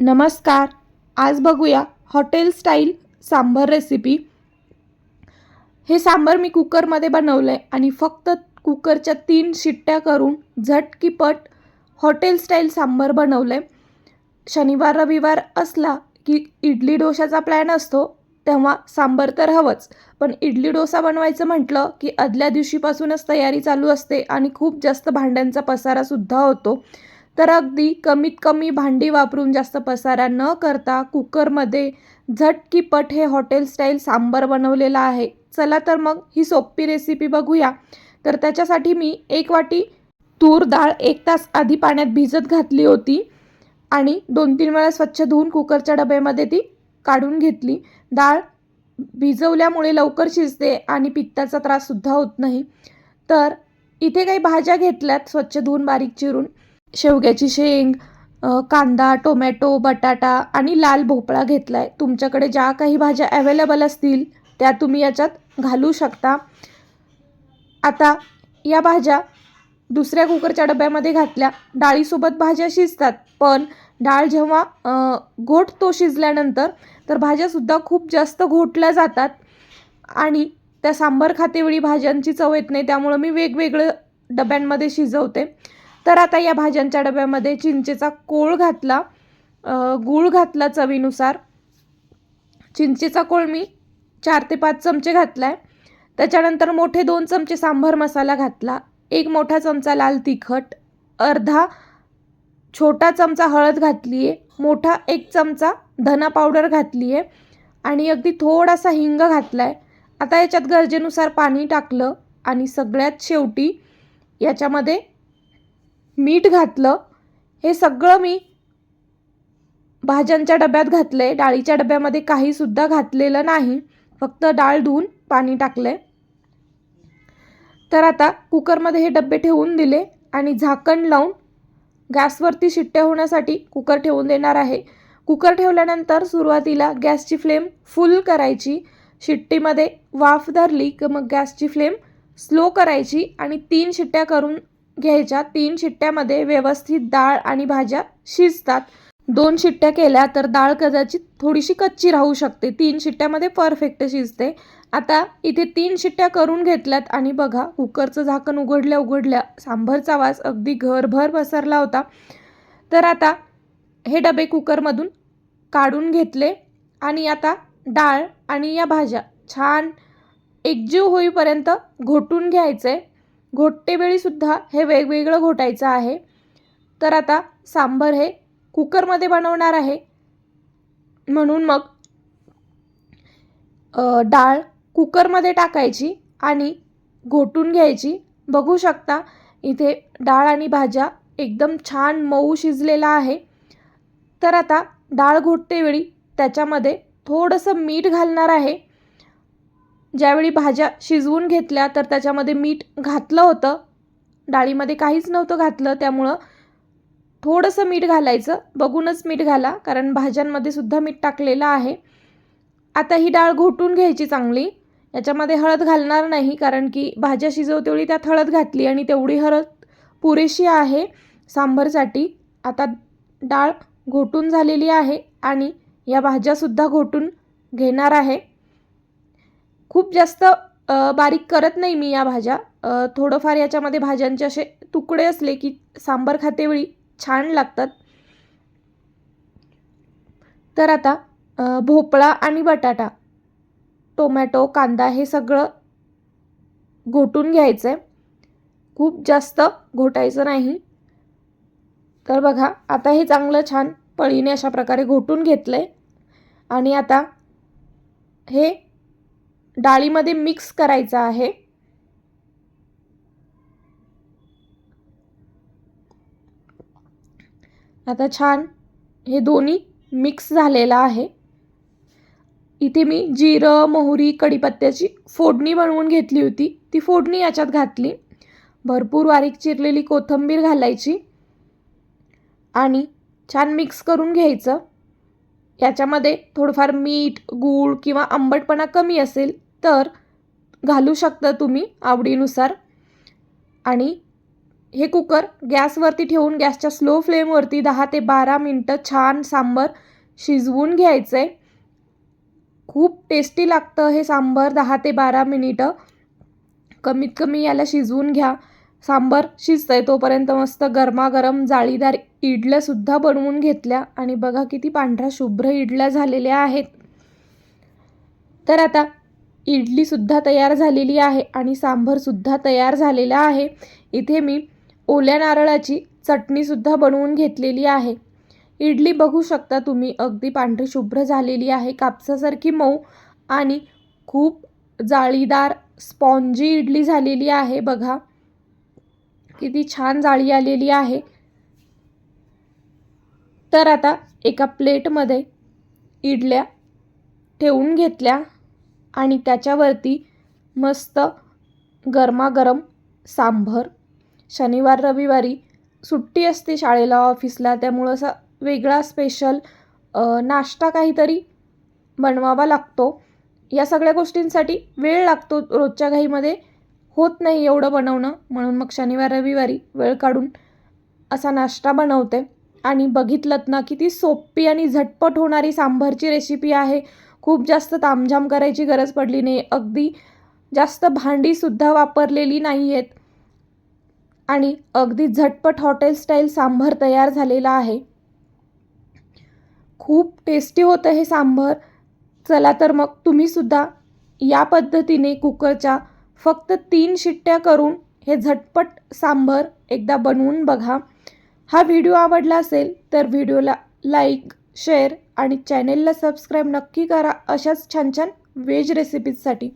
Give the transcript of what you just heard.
नमस्कार. आज बघूया हॉटेल स्टाईल सांबर रेसिपी. हे सांबर मी कुकरमध्ये बनवलं आहे आणि फक्त कुकरच्या तीन शिट्ट्या करून झटकीपट हॉटेल स्टाईल सांबर बनवलं आहे शनिवार रविवार असला की इडली डोशाचा प्लॅन असतो तेव्हा सांबर तर हवंच. पण इडली डोसा बनवायचं म्हटलं की आदल्या दिवशीपासूनच तयारी चालू असते आणि खूप जास्त भांड्यांचा पसारासुद्धा होतो. तर अगदी कमीत कमी भांडी वापरून जास्त पसारा न करता कुकरमध्ये झटकीपट हे हॉटेल स्टाईल सांबर बनवलेला आहे. चला तर मग ही सोपी रेसिपी बघूया. तर त्याच्यासाठी मी एक वाटी तूर डाळ एक तास आधी पाण्यात भिजत घातली होती आणि दोन तीन वेळा स्वच्छ धुवून कुकरच्या डब्यामध्ये ती काढून घेतली. डाळ भिजवल्यामुळे लवकर शिजते आणि पित्ताचा त्राससुद्धा होत नाही. तर इथे काही भाज्या घेतल्यात स्वच्छ धुवून बारीक चिरून. शेवग्याची शेंग कांदा टोमॅटो बटाटा आणि लाल भोपळा घेतला आहे तुमच्याकडे ज्या काही भाज्या अवेलेबल असतील त्या तुम्ही याच्यात घालू शकता. आता या भाज्या दुसऱ्या कुकरच्या डब्यामध्ये घातल्या. डाळीसोबत भाज्या शिजतात पण डाळ जेव्हा घोट तो शिजल्यानंतर तर भाज्यासुद्धा खूप जास्त घोटल्या जातात आणि त्या सांबर खातेवेळी भाज्यांची चव येत नाही त्यामुळं मी वेगवेगळं डब्यांमध्ये शिजवते. तर आता या भाज्यांच्या डब्यामध्ये चिंचेचा कोळ घातला. गूळ घातला चवीनुसार. चिंचेचा कोळ मी चार ते पाच चमचे घातला आहे त्याच्यानंतर मोठे दोन चमचे सांबर मसाला घातला. एक मोठा चमचा लाल तिखट. अर्धा छोटा चमचा हळद घातली आहे मोठा एक चमचा धना पावडर घातली आहे आणि अगदी थोडासा हिंग घातला आहे आता याच्यात गरजेनुसार पाणी टाकलं. आणि सगळ्यात शेवटी याच्यामध्ये मीठ घातलं हे सगळं मी भाज्यांच्या डब्यात घातलं आहे डाळीच्या डब्यामध्ये काहीसुद्धा घातलेलं नाही. फक्त डाळ धुवून पाणी टाकलं आहे तर आता कुकरमध्ये हे डबे ठेवून दिले आणि झाकण लावून गॅसवरती शिट्ट्या होण्यासाठी कुकर ठेवून देणार आहे. कुकर ठेवल्यानंतर सुरुवातीला गॅसची फ्लेम फुल करायची. शिट्टीमध्ये वाफ धरली की मग गॅसची फ्लेम स्लो करायची आणि तीन शिट्ट्या करून घ्यायच्या. तीन शिट्ट्यामध्ये व्यवस्थित डाळ आणि भाज्या शिजतात. दोन शिट्ट्या केल्या तर डाळ कदाचित थोडीशी कच्ची राहू शकते. तीन शिट्ट्यामध्ये परफेक्ट शिजते. आता इथे तीन शिट्ट्या करून घेतल्यात आणि बघा कुकरचं झाकण उघडल्या उघडल्या सांभरचा वास अगदी घरभर पसरला होता. तर आता हे डबे कुकरमधून काढून घेतले आणि आता डाळ आणि या भाज्या छान एकजीव होईपर्यंत घोटून घ्यायचं. आहे घोटतेवेळीसुद्धा हे वेगवेगळं घोटायचं आहे. तर आता सांबर हे कुकरमध्ये बनवणार आहे. म्हणून मग डाळ कुकरमध्ये टाकायची आणि घोटून घ्यायची. बघू शकता इथे डाळ आणि भाज्या एकदम छान मऊ शिजलेला आहे. तर आता डाळ घोटतेवेळी त्याच्यामध्ये थोडंसं मीठ घालणार आहे. ज्यावेळी भाज्या शिजवून घेतल्या तर त्याच्यामध्ये मीठ घातलं होतं. डाळीमध्ये काहीच नव्हतं घातलं त्यामुळं थोडंसं मीठ घालायचं. बघूनच मीठ घाला कारण भाज्यांमध्ये सुद्धा मीठ टाकलेलं आहे. आता ही डाळ घोटून घ्यायची चांगली. याच्यामध्ये हळद घालणार नाही कारण की भाज्या शिजवतेवेळी त्यात हळद घातली आणि तेवढी हळद पुरेशी आहे सांभरसाठी आता डाळ घोटून झालेली आहे आणि या भाज्यासुद्धा घोटून घेणार आहे. खूप जास्त बारीक करत नाही मी या भाज्या. थोडंफार याच्यामध्ये भाज्यांचे असे तुकडे असले की सांबार खातेवेळी छान लागतात. तर आता भोपळा आणि बटाटा टोमॅटो कांदा हे सगळं घोटून घ्यायचं आहे खूप जास्त घोटायचं नाही. तर बघा आता हे चांगलं छान पळीने अशा प्रकारे घोटून घेतलं आहे आणि आता हे डाळीमध्ये मिक्स करायचं आहे. आता छान हे दोन्ही मिक्स झालेलं आहे. इथे मी जिरं मोहरी कढीपत्त्याची फोडणी बनवून घेतली होती. ती फोडणी याच्यात घातली. भरपूर बारीक चिरलेली कोथिंबीर घालायची आणि छान मिक्स करून घ्यायचं. याच्यामध्ये थोडंफार मीठ गूळ किंवा आंबटपणा कमी असेल तर घालू शकता तुम्ही आवडीनुसार. आणि हे कुकर गॅसवरती ठेवून गॅसच्या स्लो फ्लेमवरती दहा ते बारा मिनटं छान सांबर शिजवून घ्यायचं. आहे खूप टेस्टी लागतं हे सांबर दहा ते बारा मिनिटं. कमीत कमी याला शिजवून घ्या. सांबर शिजतंय तोपर्यंत मस्त गरमागरम जाळीदार इडल्यासुद्धा बनवून घेतल्या. आणि बघा किती पांढऱ्या शुभ्र इडल्या झालेल्या आहेत. तर आता इडलीसुद्धा तयार झालेली आहे आणि सांभरसुद्धा तयार झालेला आहे. इथे मी ओल्या नारळाची चटणीसुद्धा बनवून घेतलेली आहे. इडली बघू शकता तुम्ही अगदी पांढरी शुभ्र झालेली आहे. कापसासारखी मऊ आणि खूप जाळीदार स्पॉन्जी इडली झालेली आहे. बघा किती छान जाळी आलेली आहे. तर आता एका प्लेटमध्ये इडल्या ठेवून घेतल्या. आणि त्याच्यावरती मस्त गरमागरम सांभर. शनिवार रविवारी सुट्टी असते शाळेला ऑफिसला त्यामुळं असा वेगळा स्पेशल नाश्ता काहीतरी बनवावा लागतो. या सगळ्या गोष्टींसाठी वेळ लागतो. रोजच्या घाईमध्ये होत नाही एवढं बनवणं. म्हणून मग शनिवार रविवारी वेळ काढून असा नाश्ता बनवते. आणि बघितलं ना किती सोपी आणि झटपट होणारी सांभरची रेसिपी आहे. खूप जास्त तामझाम करायची गरज पडली नाही. अगदी जास्त भांडीसुद्धा वापरलेली नाही आहेत आणि अगदी झटपट हॉटेल स्टाईल सांभर तयार झालेला आहे. खूप टेस्टी होतं हे सांभर. चला तर मग तुम्हीसुद्धा या पद्धतीने कुकरच्या फक्त तीन शिट्ट्या करून हे झटपट सांभर एकदा बनवून बघा. हा व्हिडिओ आवडला असेल तर व्हिडिओला लाईक शेअर आणि चॅनेलला सबस्क्राईब नक्की करा अशाच छान छान व्हेज रेसिपीजसाठी